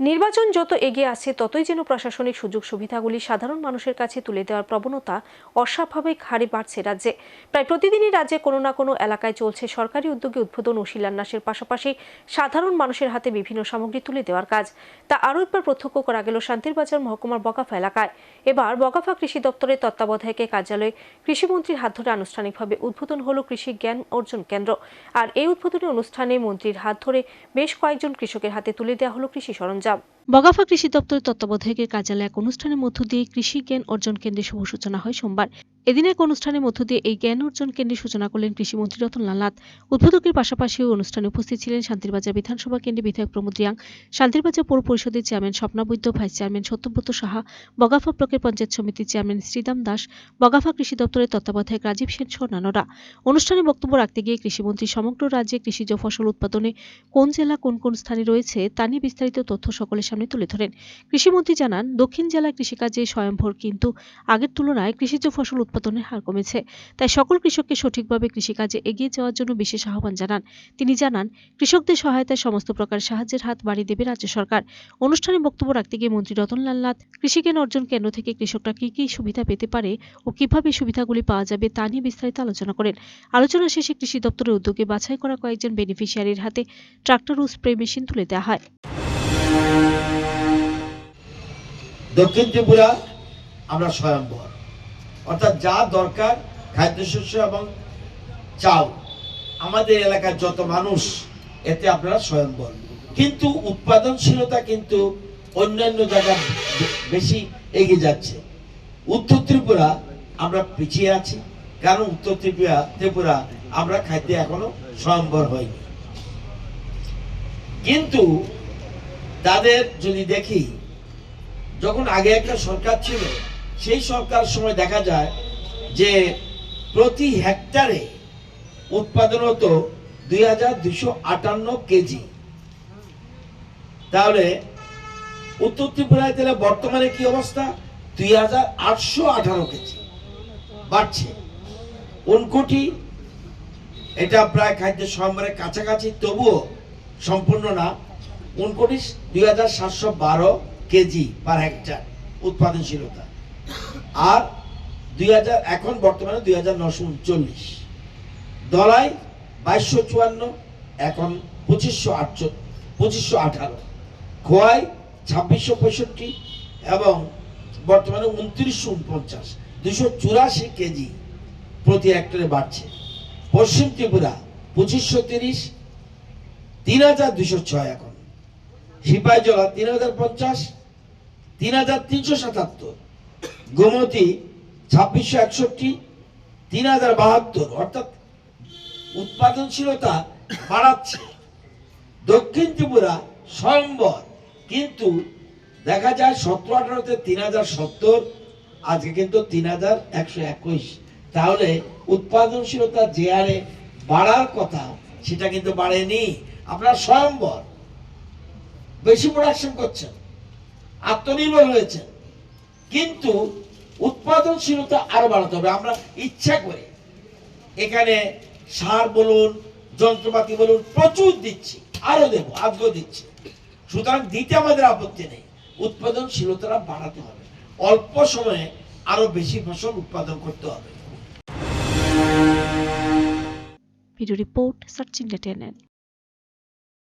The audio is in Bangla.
নির্বাচন যত এগিয়ে আসছে ততই যেন প্রশাসনিক সুযোগ সুবিধাগুলি সাধারণ মানুষের কাছে তুলে দেওয়ার প্রবণতা অস্বাভাবিক হারে বাড়ছে রাজ্যে। প্রায় প্রতিদিনই রাজ্যে কোনো না কোনো এলাকায় চলছে সরকারি উদ্যোগে উদ্বোধন ও শিলান্যাসের পাশাপাশি সাধারণ মানুষের হাতে বিভিন্ন সামগ্রী তুলে দেওয়ার কাজ। তা আরও একবার প্রত্যক্ষ করা গেল শান্তির বাজার মহকুমার বকাফা এলাকায়। এবার বকাফা কৃষি দপ্তরের তত্ত্বাবধায়কে কার্যালয়ে কৃষিমন্ত্রীর হাত ধরে আনুষ্ঠানিকভাবে উদ্বোধন হল কৃষি জ্ঞান অর্জন কেন্দ্র। আর এই উদ্বোধনী অনুষ্ঠানে মন্ত্রীর হাত ধরে বেশ কয়েকজন কৃষকের হাতে তুলে দেওয়া হলো কৃষি সরঞ্জাম। বগাফা কৃষি দপ্তরের তত্ত্বাবধায়কের কার্যালয়ে এক অনুষ্ঠানের মধ্য দিয়ে কৃষি জ্ঞান অর্জন কেন্দ্রের শুভ সূচনা হয় সোমবার। এদিন এক অনুষ্ঠানের মধ্য দিয়ে এই জ্ঞান অর্জন কেন্দ্রের সূচনা করলেন কৃষিমন্ত্রী রতনলাল নাথ। উদ্বোধকের পাশাপাশি ওই অনুষ্ঠানে উপস্থিত ছিলেন শান্তিরবাজার বিধানসভা কেন্দ্রের বিধায়ক প্রমোদ রিয়াং, শান্তিরবাজার পৌর পরিষদের chairman Swapna Baidya, vice chairman Satyabrata Saha, Bagafa ব্লকের পঞ্চায়েত সমিতির চেয়ারম্যান শ্রীদাম দাস, বগাফা কৃষি দপ্তরের তত্ত্বাবধায়ক রাজীব সেন সহ অনুষ্ঠানে বক্তব্য রাখতে গিয়ে কৃষিমন্ত্রী সমগ্র রাজ্যে কৃষিজ ফসল উৎপাদনে কোন জেলা কোন কোন স্থানে রয়েছে তা নিয়ে বিস্তারিত তথ্য সকলের সামনে তুলে ধরেন। কৃষিমন্ত্রী জানান, দক্ষিণ জেলায় কৃষিকাজে স্বয়ংভর কিন্তু আগের তুলনায় কৃষিজ ফসল উৎপাদনের হার কমেছে। তাই সকল কৃষককে সঠিকভাবে কৃষিকাজে এগিয়ে যাওয়ার জন্য বিশেষ আহ্বান জানান। তিনি জানান, কৃষকদের সহায়তায় সমস্ত প্রকার সাহায্যের হাত বাড়িয়ে দেবে রাজ্য সরকার। অনুষ্ঠানে বক্তব্য রাখতে গিয়ে মন্ত্রী রতনলাল নাথ কৃষিজ্ঞান অর্জন কেন্দ্র থেকে কৃষকরা কি কি সুবিধা পেতে পারে ও কীভাবে সুবিধাগুলি পাওয়া যাবে তা নিয়ে বিস্তারিত আলোচনা করেন। আলোচনা শেষে কৃষি দপ্তরের উদ্যোগে বাছাই করা কয়েকজন বেনিফিশিয়ারির হাতে ট্রাক্টর ও স্প্রে মেশিন তুলে দেওয়া হয়। দক্ষিণ ত্রিপুরা, আমরা স্বয়ম্বর অর্থাৎ যা দরকার, খাদ্যশস্য এবং চাল। আমাদের এলাকার যত মানুষ, এতে আপনারা স্বয়ম্বর কিন্তু উৎপাদনশীলতা কিন্তু অন্যান্য জায়গায় বে- বেশি এগিয়ে যাচ্ছে। উত্তর ত্রিপুরা আমরা পিছিয়ে আছি, কারণ উত্তর ত্রিপুরা ত্রিপুরা আমরা খাদ্যে এখনও স্বয়ম্বর হয়নি। কিন্তু তাদের যদি দেখি, যখন আগে একটা সরকার ছিল সেই সরকার সময় দেখা যায় যে প্রতি হেক্টরে উৎপাদন হতো দুই হাজার দুশো আটান্ন কেজি। তাহলে উত্তর ত্রিপুরায় তাহলে বর্তমানে কি অবস্থা? দুই হাজার আটশো আঠারো কেজি। বাড়ছে। উনকোটি এটা প্রায় খাদ্য সম্ভারের কাছাকাছি, তবুও সম্পূর্ণ না। উনকোটি দুই হাজার সাতশো বারো কেজি পার হেক্টর উৎপাদনশীলতা। আর দুই হাজার, এখন বর্তমানে দুই হাজার নশো উনচল্লিশ। দলাই বাইশশো চুয়ান্ন, এখন পঁচিশশো আটশো, পঁচিশশো আঠারো। খোয়াই ছাব্বিশশো পঁয়ষট্টি এবং বর্তমানে উনত্রিশশো উনপঞ্চাশ। দুশো চুরাশি কেজি প্রতি হেক্টরে বাড়ছে। পশ্চিম ত্রিপুরা পঁচিশশো তিরিশ, তিন হাজার দুশো ছয় এখন। সিপাহী জলা তিন হাজার পঞ্চাশ, তিন হাজার তিনশো সাতাত্তর। গোমতী ছাব্বিশশো একষট্টি, তিন হাজার বাহাত্তর, অর্থাৎ উৎপাদনশীলতা বাড়াচ্ছে। দক্ষিণ ত্রিপুরা স্বয়ম্বর, কিন্তু দেখা যায় সতেরো আঠারোতে তিন হাজার সত্তর, আজকে কিন্তু তিন হাজার একশো একুশ। তাহলে উৎপাদনশীলতা যে হারে বাড়ার কথা, সেটা কিন্তু বাড়েনি। আপনার স্বয়ম্বর, বেশি প্রোডাকশন করছেন, আত্মনির্ভর হয়েছেন। কিন্তু উৎপাদনশীলতা আরও বাড়াতে হবে। আমরা ইচ্ছা করে এখানে সার বলুন, যন্ত্রপাতি বলুন প্রচুর দিচ্ছি, আরও দেবো, আজকেও দিচ্ছি। সুতরাং দিতে আমাদের আপত্তি নেই। উৎপাদনশীলতা বাড়াতে হবে। অল্প সময়ে আরও বেশি ফসল উৎপাদন করতে হবে। Video report searching